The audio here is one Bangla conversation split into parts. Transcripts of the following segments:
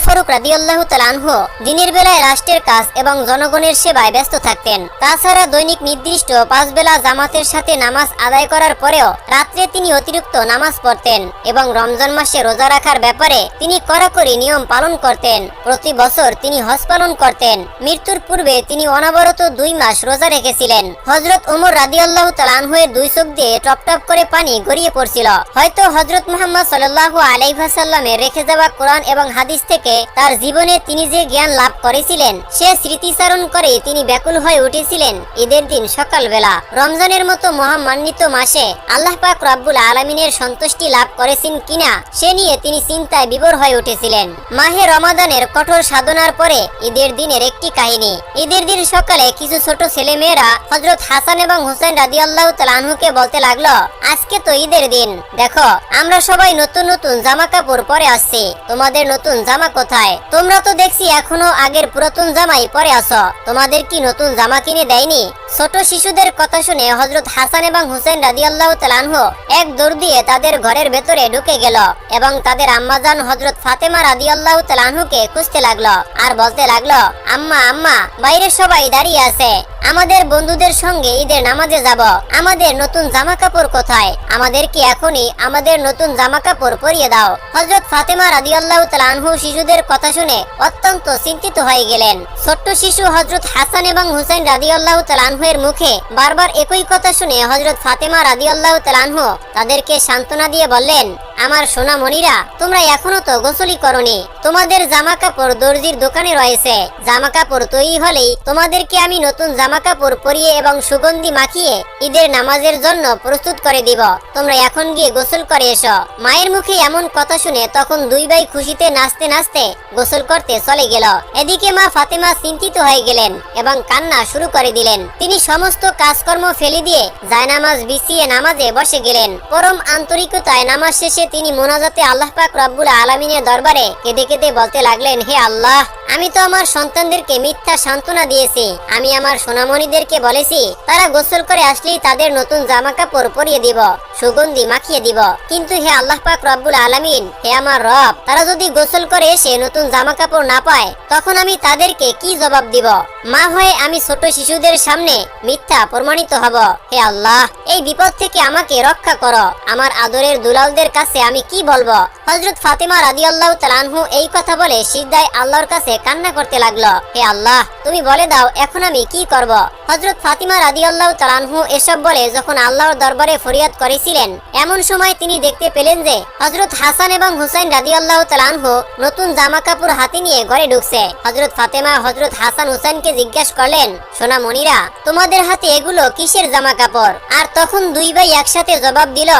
ফারুক রাদিয়াল্লাহু তাআলাহ দিনের বেলায় রাষ্ট্রের কাজ এবং জনগণের সেবায় ব্যস্ত থাকতেন। তাছাড়া দৈনিক নির্দিষ্ট পাঁচ বেলা জামাতের সাথে নামাজ আদায় করার পরেও রাত্রে তিনি অতিরিক্ত নামাজ পড়তেন এবং রমজান মাসে রোজা রাখার ব্যাপারে তিনি কড়াকড়ি নিয়ম পালন করতেন। প্রতি বছর তিনি হজ পালন করতেন। মৃত্যুর পূর্বে তিনি অনবরত দুই মাস রোজা রেখেছিলেন। হজরত ওমর রাদিয়াল্লাহু তাআলাহের দুই চোখ দিয়ে টপ টপ করে পানি গড়িয়ে পড়ছিল। হয়তো হজরত মোহাম্মদ সাল্লাল্লাহু আলাইহি ওয়াসাল্লামের রেখে যাওয়া কোরআন এবং হাদিস থেকে তার জীবনে তিনি যে জ্ঞান লাভ করেছিলেন, সে স্মৃতিচারণ করে তিনি ব্যাকুল হয়ে উঠেছিলেন ঈদের দিন সকালবেলা। রমজানের মতো মহামান্বিত মাসে আল্লাহ পাক রব্বুল আলমিনের সন্তুষ্টি লাভ করেছেন কিনা, সে নিয়ে তিনি চিন্তায় বিভোর হয়ে উঠেছিলেন। মাহে রমাদানের কঠোর সাধনার পরে ঈদের দিনের একটি কাহিনী। ঈদের দিন সকালে কিছু ছোট ছেলে মেয়েরা হজরত হাসান এবং হুসেন রাজি আল্লাহ তালাহুকে বলতে লাগল, আজকে তো ঈদের দিন। দেখো, আমরা সবাই নতুন নতুন জামা কাপড় পরে আসছি। তোমাদের নতুন জামা কোথায়? তোমরা তো দেখছি এখনও আগের পুরাতন জামাই পরে আসো তোমাদের কি নতুন জামা কিনে দেয়নি? ছোট শিশুদের কথা শুনে হজরত হাসান এবং হুসেন রাজি আল্লাহ তালানহ এক দৌড় দিয়ে তাদের ঘরের ভেতরে ঢুকে গেল এবং তাদের আম্মাজান হজরত ফাতেমা রাজি আল্লাহ তালানহুকে খুঁজতে লাগল আর বলতে লাগল, আম্মা আম্মা, বাইরে সবাই দাঁড়িয়ে আছে। আমাদের বন্ধুদের সঙ্গে ঈদের নামাজে যাব। আমাদের নতুন জামা কাপড় কোথায়? আমাদের কি এখনই আমাদের নতুন জামা কাপড় পরিয়ে দাও। হজরত ফাতেমা রাদিয়াল্লাহু তাআলা আনহু শিশুদের কথা শুনে অত্যন্ত চিন্তিত হয়ে গেলেন। ছোট্ট শিশু হজরত হাসান এবং হুসেন রাদিউল্লাহ তালানহের মুখে বারবার একই কথা শুনে হজরত ফাতেমা রাদিউল্লাহ তালানহ তাদেরকে সান্ত্বনা দিয়ে বললেন আমার সোনা মনিরা তোমরা এখনও তো গোসলই করনি। তোমাদের জামা কাপড় দর্জির দোকানে রয়েছে। জামা কাপড় তৈরি হলেই তোমাদেরকে আমি নতুন জামা কাপড় পরিয়ে এবং সুগন্ধি মাখিয়ে ঈদের নামাজের জন্য প্রস্তুত করে দিব। তোমরা এখন গিয়ে গোসল করে এসো। মায়ের মুখে এমন কথা শুনে তখন দুই ভাই খুশিতে নাচতে নাচতে গোসল করতে চলে গেল। এদিকে মা ফাতেমা চিন্তিত হয়ে গেলেন এবং কান্না শুরু করে দিলেন। তিনি সমস্ত কাজকর্ম ফেলে দিয়ে জায়নামাজ বিছিয়ে নামাজে বসে গেলেন। পরম আন্তরিকতায় নামাজ শেষে তিনি মোনাজাতে আল্লাহ পাক রব্বুল আলমিনের দরবারে কেঁদে কেঁদে বলতে লাগলেন, হে আল্লাহ, আমি তো আমার সন্তানদেরকে মিথ্যা সান্ত্বনা দিয়েছি। আমি আমার সোনামণিদেরকে বলেছি, তারা গোসল করে আসলেই তাদের নতুন জামা কাপড় পরিয়ে দিব, সুগন্ধি মাখিয়ে দিব। কিন্তু হে আল্লাহ পাক রব্বুল আলামিন, হে আমার রব, তারা যদি গোসল করে এসে নতুন জামা কাপড় না পায়, তখন আমি তাদেরকে কি জবাব দিব? মা হয়ে আমি ছোট শিশুদের সামনে মিথ্যা প্রমাণিত হব। হে আল্লাহ, এই বিপদ থেকে আমাকে রক্ষা করো। আমার আদরের দুলালদের কাছে আমি কি বলব? হজরত ফাতেমা রাদিয়াল্লাহু তাআলাহু এই কথা বলে সিজদায় আল্লাহর কাছে কান্না করতে লাগল। হে আল্লাহ, তুমি বলে দাও, এখন আমি কি করব? হজরত ফাতিমা রাদিয়াল্লাহু তাআলাহু এসব বলে যখন আল্লাহর দরবারে ফরিয়াদ করেছিলেন, এমন সময় তিনি দেখতে পেলেন যে হজরত হাসান এবং হুসাইন রাদিয়াল্লাহু তাআলাহু নতুন জামা কাপড় হাতে নিয়ে ঘরে ঢুকছে। হজরত ফাতেমা হজরত হাসান, হুসাইনকে জিজ্ঞেস করলেন, সোনা মনিরা তোমাদের হাতে এগুলো কিসের জামা কাপড় আর তখন দুই ভাই একসাথে জবাব দিল,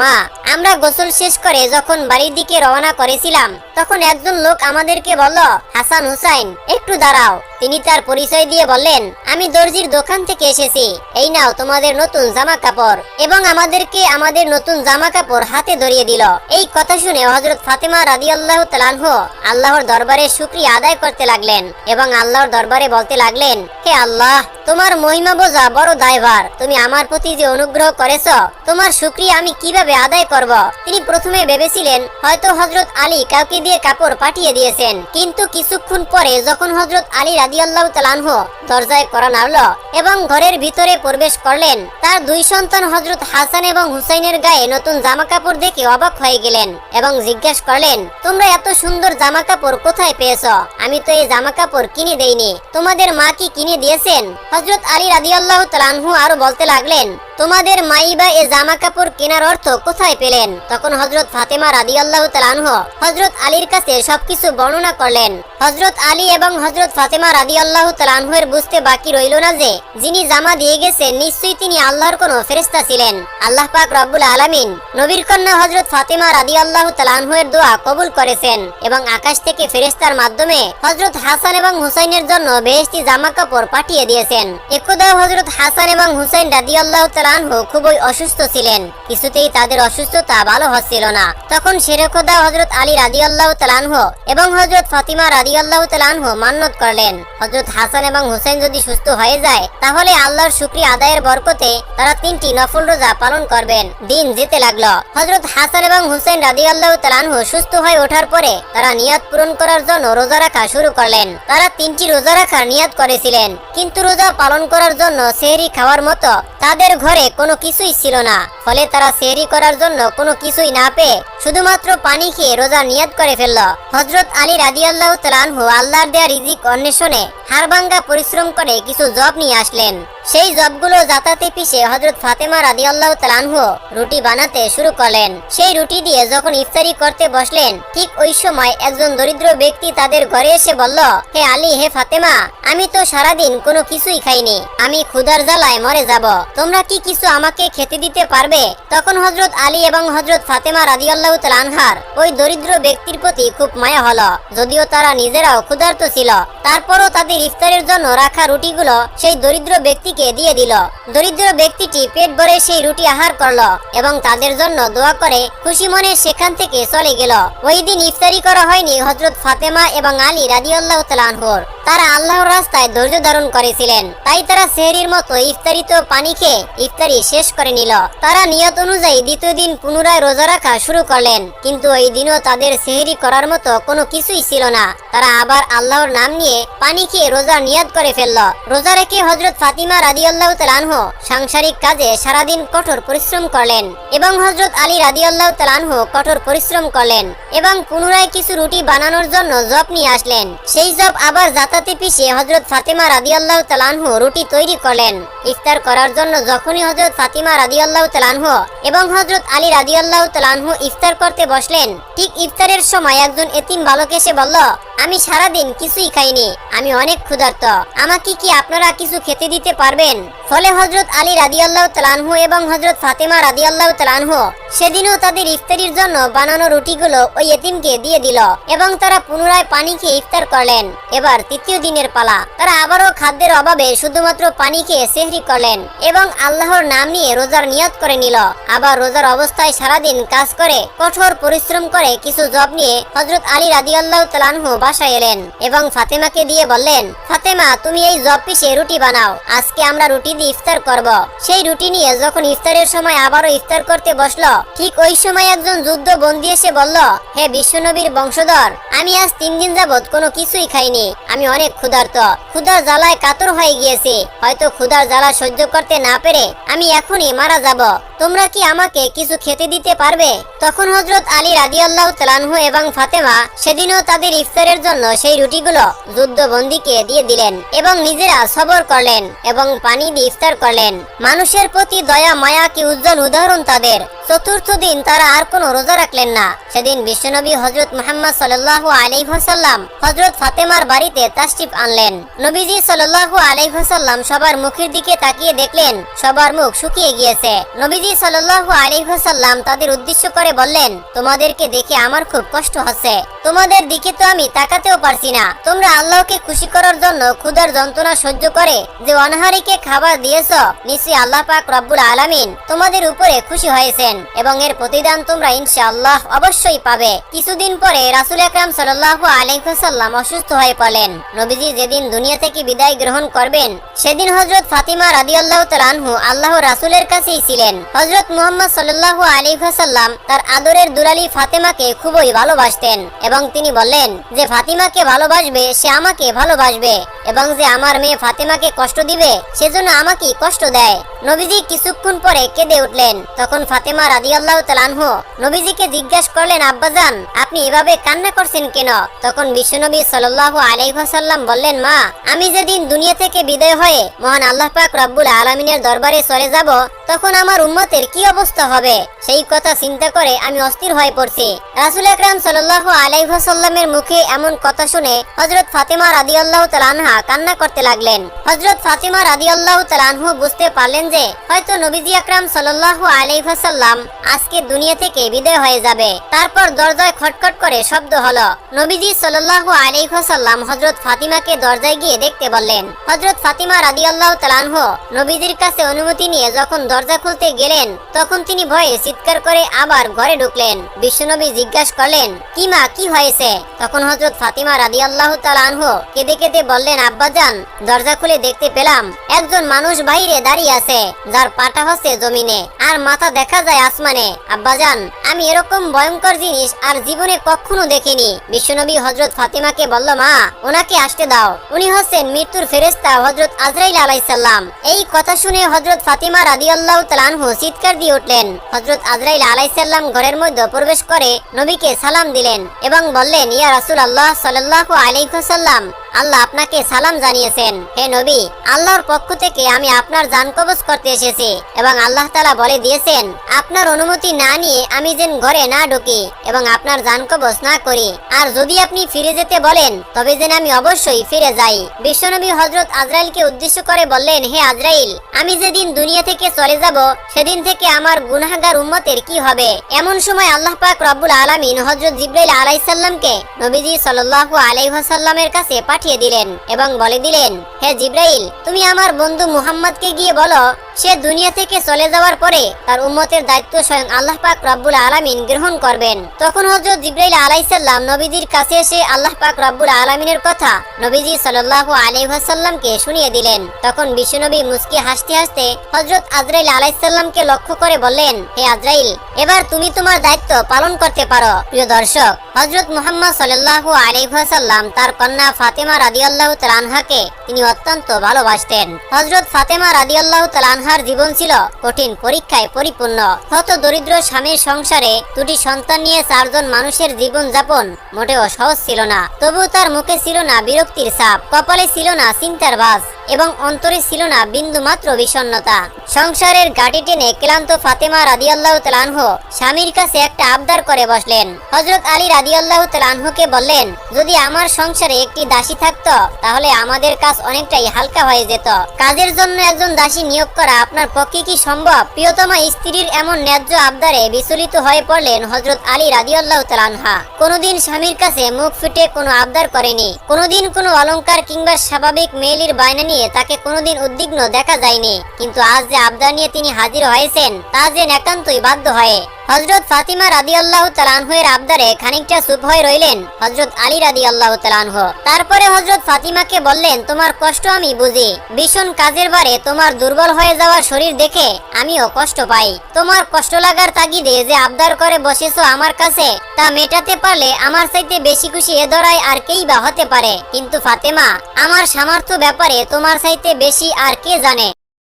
মা আমরা গোসল শেষ করে যখন বাড়ির দিকে রওনা করেছিলাম, তখন একজন লোক আমাদেরকে বলল, হাসান হুসাইন, একটু দাঁড়াও। তিনি তার পরিচয় দিয়ে বললেন, আমি দর্জির দোকান থেকে এসেছি। এই নাও তোমাদের নতুন জামা কাপড় এবং আমাদেরকে আমাদের নতুন জামা কাপড় হাতে ধরিয়ে দিল। এই কথা শুনে হজরত ফাতেমা রাদিয়াল্লাহু তাআলাহু আল্লাহর দরবারে শুকরিয়া আদায় করতে লাগলেন এবং আল্লাহর দরবারে বলতে লাগলেন, হে আল্লাহ, তোমার মহিমা বোঝা বড় দায়ভার। তুমি আমার প্রতি যে অনুগ্রহ করেছ, তোমার শুক্রিয়া আমি কীভাবে আদায় করব তিনি প্রথমে ভেবেছিলেন, হয়তো হজরত আলী কাউকে দিয়ে কাপড় পাঠিয়ে দিয়েছেন। কিন্তু কিছুক্ষণ পরে যখন হজরত আলী রাদিয়াল্লাহু তাআলাহু দরজায় করা নাড়ল এবং ঘরের ভিতরে প্রবেশ করলেন, তার দুই সন্তান হজরত হাসান এবং হুসাইনের গায়ে নতুন জামা কাপড় দেখে অবাক হয়ে গেলেন এবং জিজ্ঞেস করলেন, তোমরা এত সুন্দর জামা কাপড় কোথায় পেয়েছ? আমি তো এই জামা কাপড় কিনে দেইনি। তোমাদের মা কি কিনে দিয়েছেন? হজরত আলী রাদিয়াল্লাহু তাআলাহু আরও বলতে লাগলেন তোমাদের মাইবা এ জামা কাপড় কেনার অর্থ কোথায় পেলেন? তখন হজরত ফাতেমা রাদিয়াল্লাহু তাআলাহু হজরত আলীর কাছে সবকিছু বর্ণনা করলেন। হজরত আলী এবং হজরত ফাতেমা রাদিয়াল্লাহু তাআলাহু এর বুঝতে বাকি রইল না যে, যিনি জামা দিয়ে গেছেন, নিশ্চয়ই তিনি আল্লাহর কোনো ফেরেশতা ছিলেন। আল্লাহ পাক রব্বুল আলামিন নবীর কন্যা হজরত ফাতেমা রাদিয়াল্লাহু তাআলাহু এর দোয়া কবুল করেছেন এবং আকাশ থেকে ফেরেস্তার মাধ্যমে হজরত হাসান এবং হুসাইনের জন্য বেহেশতি জামা কাপড় পাঠিয়ে দিয়েছেন। একদা হজরত হাসান এবং হুসাইন রাদিয়াল্লাহু তাআলাহু খুবই অসুস্থ ছিলেন। কিছুতেই তাদের অসুস্থতা ভালো হচ্ছিল না। তখন শেরেখোদা হজরত আলী রাদিয়াল্লাহু তাআলাহু এবং হজরত ফাতিমা রাদিয়াল্লাহু তাআলাহু মান্নত করলেন। হজরত হাসান এবং হুসেন যদি সুস্থ হয়ে যায়, তাহলে আল্লাহর শুক্রিয়া আদায়ের বরকতে তারা তিনটি নফল রোজা পালন করবেন। দিন যেতে লাগল। হজরত হাসান এবং হুসেন আল্লাহ তালানহু সুস্থ হয়ে ওঠার পরে তারা নিয়াত পূরণ করার জন্য রোজা রাখা শুরু করলেন। তারা তিনটি রোজা রাখার নিয়াত করেছিলেন। কিন্তু রোজা পালন করার জন্য সেহরি খাওয়ার মতো তাদের ঘরে কোনো কিছুই ছিল না। ফলে তারা সেহরি করার জন্য কোনো কিছুই না পেয়ে শুধুমাত্র পানি খেয়ে রোজা নিয়াত করে ফেলল। হজরত আলী রাজি আল্লাহ তালানহু আল্লাহর দেয়া রিজিক অন্বেষণে হাড়ভাঙ্গা পরিশ্রম করে কিছু জব নিয়ে আসলেন। সেই জবগুলো যাতাতে পিষে হজরত ফাতেমা রাদি আল্লাহ তালানহু রুটি বানাতে শুরু করলেন। সেই রুটি দিয়ে যখন ইফতারি করতে বসলেন, ঠিক ওই সময় একজন দরিদ্র ব্যক্তি তাদের ঘরে এসে বলল, হে আলী, হে ফাতেমা, আমি তো সারাদিন কোনো কিছুই খাইনি, আমি ক্ষুধার জ্বালায় মরে যাব। তোমরা কি কিছু আমাকে খেতে দিতে পারবে? তখন হজরত আলী এবং হজরত ফাতেমা রাদি আল্লাহ তালানহার ওই দরিদ্র ব্যক্তির প্রতি খুব মায়া হলো। যদিও তারা নিজেরাও ক্ষুধার্ত ছিল। তারপরও তাদের ইফতারের জন্য রাখা রুটিগুলো সেই দরিদ্র ব্যক্তিকে দিয়ে দিল। দরিদ্র ব্যক্তিটি পেট ভরে সেই রুটি আহার করল এবং তাদের জন্য দোয়া করে খুশি মনে সেখান থেকে চলে গেল। ওই দিন ইফতারি করা হয়নি হজরত ফাতেমা এবং আলী রাদিয়াল্লাহ তালানহর তারা আল্লাহর রাস্তায় ধৈর্য ধারণ করেছিলেন। তাই তারা সেহরির মতো ইফতারিত পানি খেয়ে ইফতারি শেষ করে নিল। তারা নিয়ত অনুযায়ী দ্বিতীয় দিন পুনরায় রোজা রাখা শুরু করলেন। কিন্তু ওই দিনও তাদের সেহরি করার মতো কোনো কিছুই ছিল না। তারা আবার আল্লাহর নাম নিয়ে পানি খেয়ে রোজা নিয়াদ করে ফেলল। রোজা রেখে হজরত ফাতিমা রাদিয়াল্লাহ তালানহ সাংসারিক কাজে সারাদিন কঠোর পরিশ্রম করলেন এবং হজরত আলী রাদিয়াল্লাহ তালানহ কঠোর পরিশ্রম করলেন এবং পুনরায় কিছু রুটি বানানোর জন্য জব নিয়ে আসলেন। সেই জব আবার জাতাতে পিষে হজরত ফাতিমা রাদিয়াল্লাহ তালানহ রুটি তৈরি করলেন। ইফতার করার জন্য যখনই হজরত ফাতিমা রাদিয়াল্লাহ তালানহ এবং হজরত আলী রাদিয়াল্লাহ তালানহ ইফতার করতে বসলেন, ঠিক ইফতারের সময় একজন এতিম বালক এসে বলল, আমি সারাদিন কিছুই খাইনি, আমি অনেক ক্ষুধার্ত। আমাকে কি আপনারা কিছু খেতে দিতে পারবেন? ফলে হজরত আলী রাদিয়াল্লাহ তালানহু এবং হজরত ফাতেমা রাদিয়াল্লাহ তালানহু সেদিনও তাদের ইফতারির জন্য বানানো রুটিগুলো ওই এতিমকে দিয়ে দিল এবং তারা পুনরায় পানি খেয়ে ইফতার করলেন। এবার তৃতীয় দিনের পালা। তারা আবারও খাদ্যের অভাবে শুধুমাত্র পানি খেয়ে সেহরি করলেন এবং আল্লাহর নাম নিয়ে রোজার নিয়ত করে নিল। আবার রোজার অবস্থায় সারাদিন কাজ করে, কঠোর পরিশ্রম করে কিছু জব নিয়ে হজরত আলী রাদিয়াল্লাহ তালানহু বাসায় এলেন এবং ফাতেমাকে দিয়ে বললেন, ফাতেমা, তুমি এই জব পিসে রুটি বানাও। আজকে আমরা রুটি দিয়ে ইফতার করব। সেই রুটি নিয়ে যখন ইফতারের সময় আবারও ইফতার করতে বসল, ঠিক ওই সময় একজন যুদ্ধ বন্দী এসে বলল, হে বিশ্বনবীর বংশধর, আমি আজ তিন দিন যাবৎ কোনো কিছুই খাইনি। আমি অনেক ক্ষুধার্ত। ক্ষুধার জ্বালায় কাতর হয়ে গিয়েছি। হয়তো ক্ষুধার জ্বালা সহ্য করতে না পেরে আমি এখনই মারা যাব। তোমরা কি আমাকে কিছু খেতে দিতে পারবে? তখন হজরত আলী রাদিয়াল্লাহ তালানহু এবং ফাতেমা সেদিনও তাদের ইফতারের জন্য সেই রুটিগুলো যুদ্ধবন্দীকে দিয়ে দিলেন এবং নিজেরা সবর করলেন এবং পানি দিয়ে ইফতার করলেন। মানুষের প্রতি দয়া, মায়া কি উজ্জ্বল উদাহরণ তাদের? চতুর্থ দিন তারা আর কোনো রোজা রাখলেন না। সেদিন বিশ্বনবী হজরত মোহাম্মদ সাল্লাল্লাহু আলাইহি ওয়াসাল্লাম হজরত ফাতেমার বাড়িতে তাশরিফ আনলেন। নবীজি সাল্লাল্লাহু আলাইহি ওয়াসাল্লাম সবার মুখের দিকে তাকিয়ে দেখলেন, সবার মুখ শুকিয়ে গিয়েছে। নবীজি সাল্লাল্লাহু আলাইহি ওয়াসাল্লাম তাদের উদ্দেশ্য করে বললেন, তোমাদেরকে দেখে আমার খুব কষ্ট হচ্ছে। তোমাদের দিকে তো আমি তাকাতেও পারছি না। তোমরা আল্লাহকে খুশি করার জন্য ক্ষুধার যন্ত্রণা সহ্য করে যে অনাহারীকে খাবার দিয়েছ, নিশ্চয়ই আল্লাহ পাক রব্বুল আলামিন তোমাদের উপরে খুশি হয়েছেন এবং এর প্রতিদান তোমরা ইনশাআল্লাহ অবশ্যই পাবে। কিছুদিন পরে রাসুল আকরাম সাল্লাল্লাহু আলাইহি ওয়াসাল্লাম অসুস্থ হয়ে পড়লেন। নবীজি যেদিন দুনিয়া থেকে বিদায় গ্রহণ করবেন, সেদিন হযরত ফাতিমা রাদিয়াল্লাহু তাআলা আনহু আল্লাহ রাসূলের কাছেই ছিলেন। হযরত মুহাম্মদ সাল্লাল্লাহু আলাইহি ওয়াসাল্লাম তার আদরের দুলালি ফাতেমাকে খুবই ভালোবাসতেন এবং তিনি বললেন, যে ফাতিমাকে ভালোবাসবে, সে আমাকে ভালোবাসবে এবং যে আমার মেয়ে ফাতেমাকে কষ্ট দিবে, সেজন্য আমাকে কষ্ট দেয়। নবীজি কিছুক্ষণ পরে কেঁদে উঠলেন। তখন ফাতেমা রাদিয়াল্লাহু হো নবীজি নবীজিকে জিজ্ঞাসা করলেন, আব্বাজান, আপনি এভাবে কান্না করছেন কেন? তখন বিশ্বনবী সাল্লাল্লাহু আলাইহাসাল্লাম বললেন, মা, আমি যেদিন দুনিয়া থেকে বিদায় হয়ে মহান আল্লাহ পাক রব্বুল আলমিনের দরবারে চলে যাব তখন আমার উম্মতের কি অবস্থা হবে? সেই কথা চিন্তা করে আমি অস্থির হয়ে পড়ছি। রাসূল আকরাম সাল্লাল্লাহু আলাইহি ওয়াসাল্লামের মুখে এমন কথা শুনে হযরত ফাতেমা রাদিয়াল্লাহু তাআলা আনহা কান্না করতে লাগলেন। হযরত ফাতেমা রাদিয়াল্লাহু তাআলা আনহু বুঝতে পারলেন যে, হয়তো নবীজি আকরাম সাল্লাল্লাহু আলাইহি ওয়াসাল্লাম আজকে দুনিয়া থেকে বিদায় হয়ে যাবে। তারপর দরজায় খটখট করে শব্দ হলো। নবীজি সাল্লাল্লাহু আলাইহি ওয়াসাল্লাম হযরত ফাতিমাকে দরজায় গিয়ে দেখতে বললেন, হযরত ফাতিমা রাদিয়াল্লাহু তাআলা আনহু, নবীজির কাছে অনুমতি নিয়ে যখন দরজা খুলতে গেলেন, তখন তিনি ভয়ে চিৎকার করে আবার ঘরে ঢুকলেন। বিশ্বনবী জিজ্ঞাসা করলেন, কি মা, কি হয়েছে? তখন হজরত ফাতিমা রাদি আল্লাহ আনহু কেঁদে কেঁদে বললেন আব্বাজান দরজা খুলে দেখতে পেলাম, একজন মানুষ বাইরে দাঁড়িয়ে আছে, যার পাটা হচ্ছে জমিনে, আর মাথা দেখা যায় আসমানে। আব্বাজান আমি এরকম ভয়ঙ্কর জিনিস আর জীবনে কখনো দেখিনি। বিশ্বনবী হজরত ফাতিমাকে বলল, মা, ওনাকে আসতে দাও। উনি হচ্ছেন মৃত্যুর ফেরেস্তা হজরত আজরাইল আলাইসাল্লাম এই কথা শুনে হজরত ফাতিমা রাদিয়াল্লাহ তালানহু চিৎকার দিয়ে উঠলেন। হজরত আজরাইল আলাইসাল্লাম ঘরের মধ্যে প্রবেশ করে নবীকে সালাম দিলেন এবং বললেন, ইয়া রাসুল আল্লাহ সাল্লাহ আলাইসাল্লাম আল্লাহ আপনাকে সালাম জানিয়েছেন। হে নবী, আল্লাহর পক্ষ থেকে আমি আপনার জান কবজ করতে এসেছি এবং আল্লাহ তালা বলে দিয়েছেন, আপনার অনুমতি না নিয়ে আমি যেন ঘরে না ঢুকি এবং আপনার জান কবজ না করি। আর যদি আপনি ফিরে যেতে বলেন, তবে যেন আমি অবশ্যই ফিরে যাই। বিশ্বনবী হজরত আজরাইলকে উদ্দেশ্য করে বললেন, হে আজরাইল, আমি যেদিন দুনিয়া থেকে চলে যাব, সেদিন থেকে আমার গুনাহগার উম্মতের কি হবে? এমন সময় আল্লাহ পাক রব্বুল আলামিন হজরত জিব্রাইল আলাইসাল্লামকে নবীজি সাল্লাল্লাহু আলাইহি ওয়াসাল্লামের কাছে পাঠিয়ে দিলেন এবং বলে দিলেন, হে জিব্রাইল, তুমি আমার বন্ধু মুহাম্মদকে গিয়ে বলো, সে দুনিয়া থেকে চলে যাওয়ার পরে তার উম্মতের দায়িত্ব স্বয়ং আল্লাহ পাক রব্বুল আলামিন গ্রহণ করবেন। তখন হযরত জিব্রাইল আলাইসাল্লাম নবীজির কাছে এসে আল্লাহ পাক রব্বুল আলামিনের কথা নবীজি সাল্লাল্লাহু আলাইহি ওয়াসাল্লামকে শুনিয়ে দিলেন। তখন বিশ্বনবী মুস্কি হাসতে হাসতে হযরত আজরাইল আলাইসাল্লামকে লক্ষ্য করে বললেন, হে আজরাইল, এবার তুমি তোমার দায়িত্ব পালন করতে পারো। প্রিয় দর্শক, হযরত মুহাম্মদ সাল্লাল্লাহু আলাইহি ওয়াসাল্লাম তার কন্যা ফাতেমা রাদিয়াল্লাহু রাদিয়াল্লাহ তালানহাকে তিনি অত্যন্ত ভালোবাসতেন। হজরত ফাতেমা রাদিয়াল্লাহ তালানহার জীবন ছিল কঠিন পরীক্ষায় পরিপূর্ণ। হত দরিদ্র স্বামীর সংসারে দুটি সন্তান নিয়ে চারজন মানুষের জীবন যাপন মোটেও সহজ ছিল না। তবু তার মুখে ছিল না বিরক্তির চাপ কপালে ছিল না চিন্তার বাস এবং অন্তরে ছিল না বিন্দু মাত্র বিষণ্ণতা। সংসারের গাড়ি টেনে ক্লান্ত ফাতেমা রাদিয়াল্লাহু তাআলাহ স্বামীর কাছে একটা আবদার করে বসলেন। হযরত আলী রাদিয়াল্লাহু তাআলাকে বললেন, যদি আমার সংসারে একটি দাসী থাকতো, তাহলে আমাদের কাজ অনেকটাই হালকা হয়ে যেত। কাজের জন্য একজন দাসী নিয়োগ করা আপনার পক্ষে কি সম্ভব? প্রিয়তমা স্ত্রীর এমন ন্যায্য আবদারে বিচলিত হয়ে পড়লেন হজরত আলী রাদিয়াল্লাহু তাআলা কোনোদিন স্বামীর কাছে মুখ ফুটে কোনো আবদার করেনি। কোনোদিন কোনো অলংকার কিংবা স্বাভাবিক মেয়েলির বায়না নিয়ে তাকে কোনোদিন উদ্বিগ্ন দেখা যায়নি। কিন্তু আজ যে আবদার নিয়ে তিনি হাজির হয়েছেন, তা যে একান্তই বাধ্য হয়ে। হজরত ফাতিমা রাদি আল্লাহ তালানহের আবদারে খানিকটা চুপ হয়ে রইলেন হজরত আলী রাদি আল্লাহ তালানহ তারপরে হজরত ফাতিমাকে বললেন, তোমার কষ্ট আমি বুঝি। ভীষণ কাজের বারে তোমার দুর্বল হয়ে যাওয়ার শরীর দেখে আমিও কষ্ট পাই। তোমার কষ্ট লাগার তাগিদে যে আবদার করে বসেছ আমার কাছে, তা মেটাতে পারলে আমার চাইতে বেশি খুশি এ ধরাই আর কেই বা হতে পারে। কিন্তু ফাতেমা, আমার সামর্থ্য ব্যাপারে তোমার চাইতে বেশি আর কে জানে?